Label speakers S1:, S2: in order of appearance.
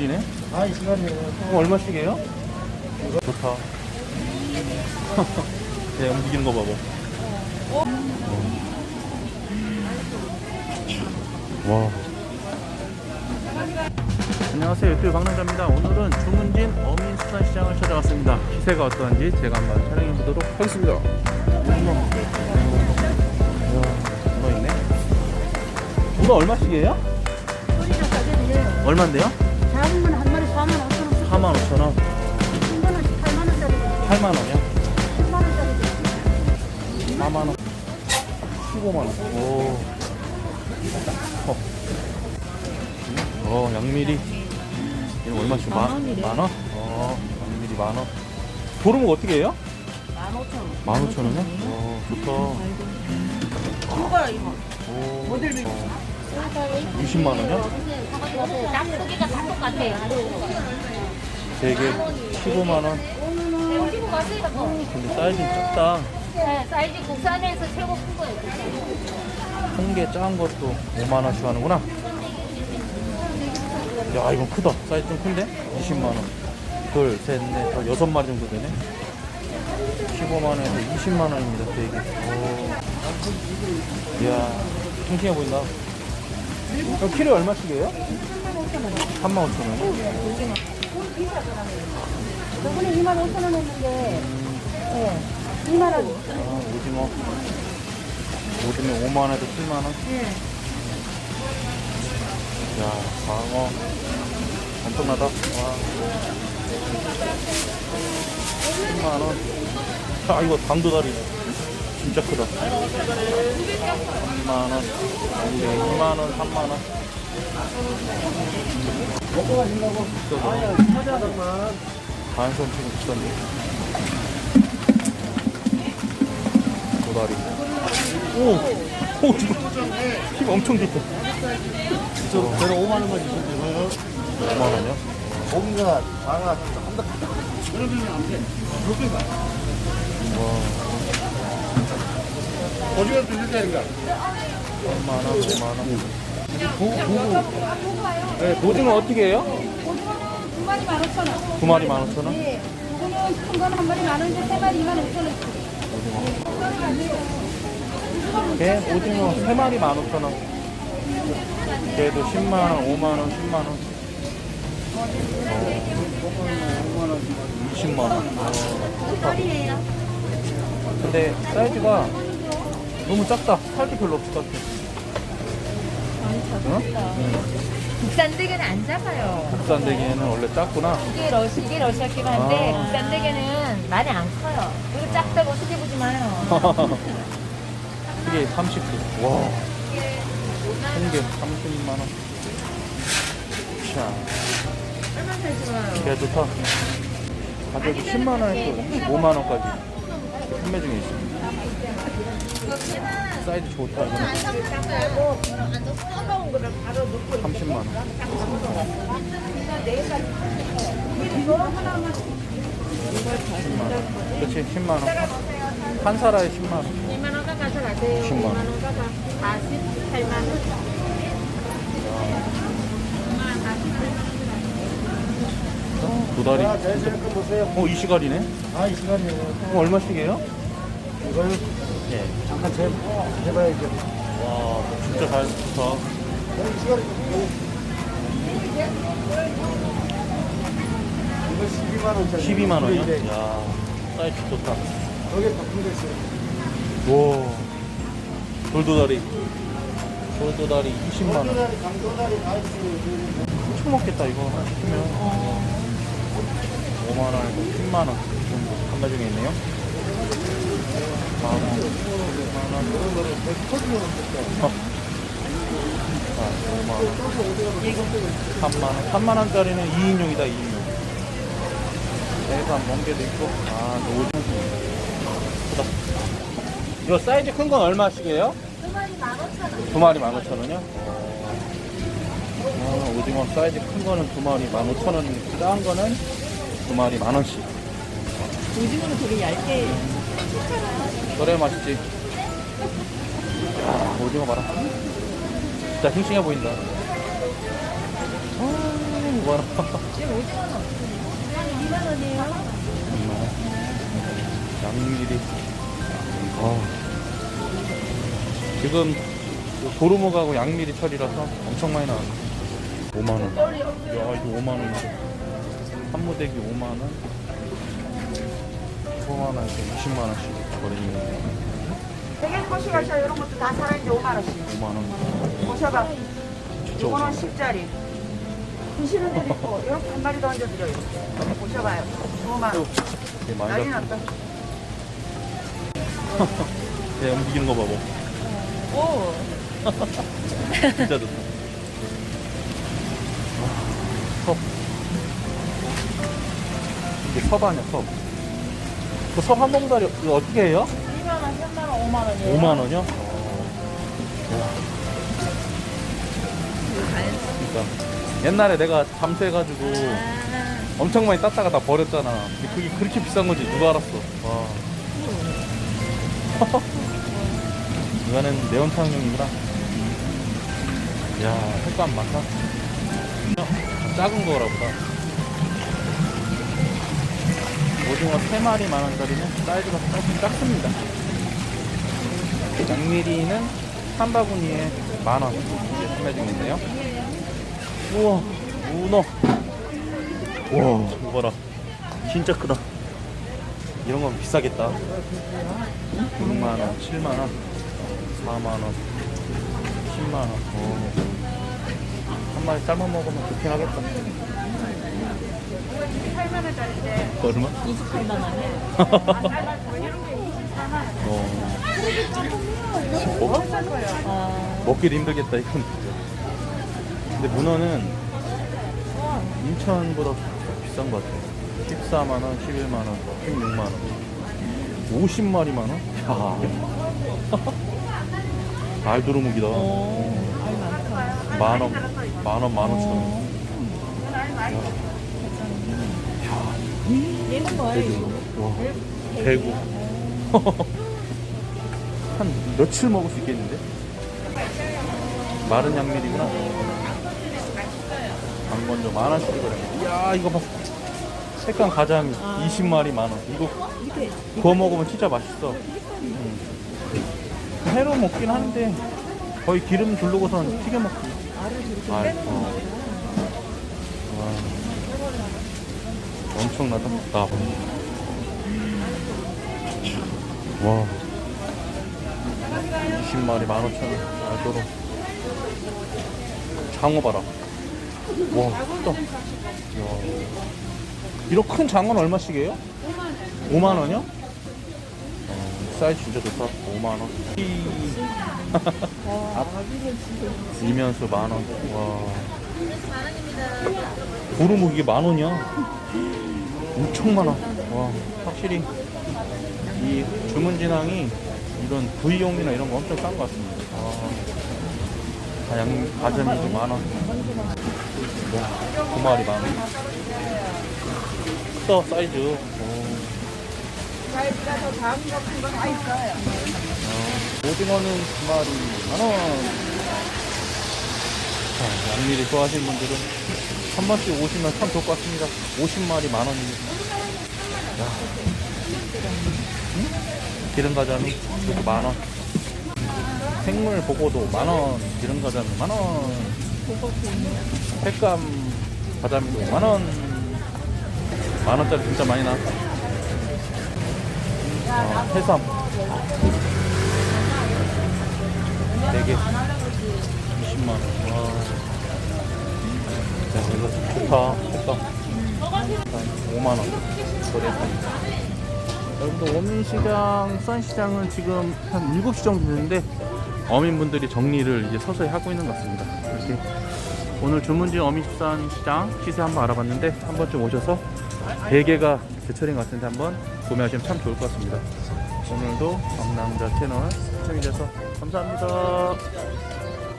S1: 이네?
S2: 아, 이 시간이에요.
S1: 이거 얼마씩이에요? 좋다. 네, 움직이는 거 봐봐. 와. 안녕하세요. 유튜브 박남자입니다. 오늘은 주문진 어민수산시장을 찾아왔습니다. 시세가 어떠한지 제가 한번 촬영해 보도록 하겠습니다. 이야, 문어 있네. 문어 얼마씩이에요? 얼만데요?
S3: 작은 건 한 마리 4만 5천 원,
S1: 4만 5천 원,
S3: 큰 거는 8만 원짜리,
S1: 8만 원이요?
S3: 10만 원짜리.
S1: 4만 원, 15만 원. 오. 어. 어, 양미리. 이거 얼마씩?
S3: 만 원이래.
S1: 만 원? 어, 양미리 만 원. 도루묵 어떻게 해요?
S3: 15,000원.
S1: 만 오천 원이요? 어, 좋다.
S3: 이거야, 이거.
S1: 오.
S3: 모델
S1: 어, 20만 원이요? 되게 15만 원. 근데 사이즈는 작다.
S3: 네, 사이즈 국산에서 최고 큰 거예요.
S1: 큰 게 작은 것도 5만 원씩 하는구나. 야, 이건 크다. 사이즈 좀 큰데? 20만 원. 둘, 셋, 넷, 다 여섯 마리 정도 되네. 15만 원에서 20만 원입니다. 되게. 오. 이야, 싱싱해 보인다. 이거 키로 얼마씩이에요? 3만 5천 원.
S3: 저번에 2만 5천 원 했는데, 네, 2만 원.
S1: 아, 오징어. 오징어 5만 원에서 7만 원.
S3: 네.
S1: 야, 광어. 엄청나다. 와. 10만 원. 아, 이거 당도다리. 진짜 크다. 3만 원. 이게 2만 원, 3만 원.
S2: 먹고 가신다고. 아야, 찾아하더만.
S1: 반선 치고 비싼데. 도다리. 오! 오, 힘 엄청 좋다.
S2: 저, 저는 5만 원만 주시면 되고요.
S1: 5만 원이요?
S2: 고기가, 장아, 한다. 그러면 안 돼. 그렇게 가.
S1: 와. 3만 원, 5만 원.
S2: 고,
S1: 네, 오징어 어떻게 해요?
S3: 두 마리 15,000원.
S1: 두 마리 15,000원?
S3: 네. 이거는 큰 거는 한 마리 만 원인데 세 마리 2만 5천 원.
S1: 개 오징어 세 마리 15,000원. 개도 10만 원, 5만 원, 10만 원. 어, 20만 원. 어. 근데 사이즈가 너무 작다. 살도 별로 없을 것 같아. 응?
S4: 국산 대게는 안 작아요.
S1: 국산 대게는 원래 작구나.
S4: 이게 러시 이게 러시아긴 한데
S1: 아.
S4: 국산 대게는 많이 안 커요. 그리고 작다고 어떻게 보지 마요.
S1: 이게 30개. 와. 한개 30만 원. 자.
S4: 얼마나 잘 좋아요.
S1: 개 좋다. 가격이 10만 원에서 25만 원까지 판매 중에 있습니다. 사이즈 좋다. 이거 는 30만 원. 그렇지 10만 원. 한 사라에 10만 원.
S4: 2만 원가 가져가세요.
S1: 10만 원.
S4: 2만 원가 48만 원.
S1: 도다리.
S2: 아.
S1: 어, 이 시간이네.
S2: 아, 이 시간이에요.
S1: 어, 얼마씩이에요?
S2: 이걸
S1: 예.
S2: 잠깐 재, 해봐야죠.
S1: 와, 진짜 잘 좋다.
S2: 이 이거 12만 원짜리.
S1: 12만 원이요?
S2: 이게
S1: 야, 사이즈 좋다.
S2: 여기 바꾼 데 있어요.
S1: 와, 돌도다리. 돌도다리 20만 원.
S2: 도다리, 강도다리 다 있어요.
S1: 엄청 먹겠다 이거 하나 시키면 5만 원에서 10만 원 정도 판매 중에 있네요. 3만 원, 3만 원짜리는 2인용이다 2인용. 해삼 멍게도 있고, 아, 저 오징어. 이거 사이즈 큰 건 얼마씩이에요? 두 마리 15,000원이요? 어, 오징어 사이즈 큰 거는 두 마리 15,000원, 작은 거는 두 마리 만 원씩.
S4: 오징어는 되게 얇게
S1: 그래 맛있지. 야, 오징어 봐라. 진짜 싱싱해 보인다. 아, 봐라.
S4: 지금 오징어는 어떻게 2만 원이에요?
S1: 양미리. 아. 지금 도루묵하고 양미리 철이라서 엄청 많이 나왔네. 5만 원. 야, 이거 5만 원. 한무대기 5만 원. 5만 원에서 20만 원씩 거리네.
S3: 되게 꼬시가셔 이런 것도 다 살아있는데 5만 원씩.
S1: 5만 원.
S3: 보셔봐.
S1: 진짜
S3: 이거는
S1: 5만
S3: 10짜리. 드시는 데도 있고 이렇게 한 마리 더 얹어드려요. 보셔봐요. 5만 원.
S1: 되게 많이
S3: 난리. 났다.
S1: 얘 움직이는 거 봐봐.
S4: 오.
S1: 진짜 좋다. 와, 섭. 이게 섭 아니야, 섭. 그섭한 봉다리 이거 어떻게 해요?
S4: 2만 원, 3만 원, 5만 원이에요.
S1: 5만 원이요? 그러니까 옛날에 내가 잠수해가지고
S4: 아,
S1: 엄청 많이 땄다가 다 버렸잖아. 근데 그게 그렇게 비싼 건지 누가 알았어. 와. 이거는 매운탕용이구나. 야, 색감 많다. 작은 거라 보다. 오징어 3마리 만원짜리는 사이즈가 조금 작습니다. 양미리는 한 바구니에 만원 이제 판매 중인데요. 우와, 문어. 와, 이거 봐라. 진짜 크다. 이런 건 비싸겠다. 6만원, 7만원, 4만원, 10만원. 어. 한 마리 삶아 먹으면 좋긴 하겠다.
S3: 8만 원짜리인데.
S1: 얼마?
S4: 28만 원이에요.
S3: 이런 게 24만 원.
S1: 어. 먹, 먹기도 힘들겠다, 이건. 근데 문어는 인천보다 비싼 것 같아. 14만 원, 11만 원, 16만 원. 50마리만 원? 야. 알도루묵이다.
S4: 오. 알 많다.
S1: 만 원, 만 원, 만오천원.
S4: 얘 는 뭐예요?
S1: 와, 대구. 한 며칠 먹을 수 있겠는데? 마른 양미리구나. 강건조 만 원씩이거든. 이야, 이거 봐. 색감 가자미 20마리 만 원. 이거 구워 먹으면 진짜 맛있어. 음. 회로 먹긴 하는데 거의 기름 두르고선 튀겨 먹지. 알, 어. 와. 엄청나다. 나. 와. 20마리 15,000원. 알도록. 장어 봐라. 와, 크다. 이야. 이런 큰 장어는 얼마씩이에요? 5만 원. 5만 원이요? 어, 사이즈 진짜 좋다. 5만 원. 이- 이면수 만 원. 와. 도루묵 이게 만 원이야. 엄청 많아. 와, 확실히 이 주문 진항이 이런 부위용이나 이런 거 엄청 싼 것 같습니다. 아, 양 가자미 이제 만 원. 와, 두 마리 만 원. 크다 사이즈. 오.
S3: 사이즈가 더 작은 거, 큰거다 있어요.
S1: 어, 오징어는 두 마리 만 원. 자, 양미리 좋아하시는 분들은 한 번씩 오시면 참 좋을 것 같습니다. 50마리 만 원입니다. 야. 응? 기름 가자미 이것도 만 원. 생물 보고도 만 원. 기름 가자미 만 원. 횟감 가자미도 만 원. 만 원짜리 진짜 많이 나. 아, 해삼. 4개 20만 원 와. 야 이거 좋다. 좋다. 5만원. 거래했습니다 여러분들 어민시장 수산시장은 지금 한 7시 정도 됐는데 어민분들이 정리를 이제 서서히 하고 있는 것 같습니다. 이렇게 오늘 주문진 어민수산시장 시세 한번 알아봤는데 한 번쯤 오셔서 대게가 제철인 것 같은데 한번 구매하시면 참 좋을 것 같습니다. 오늘도 경남자 채널 시청해주셔서 감사합니다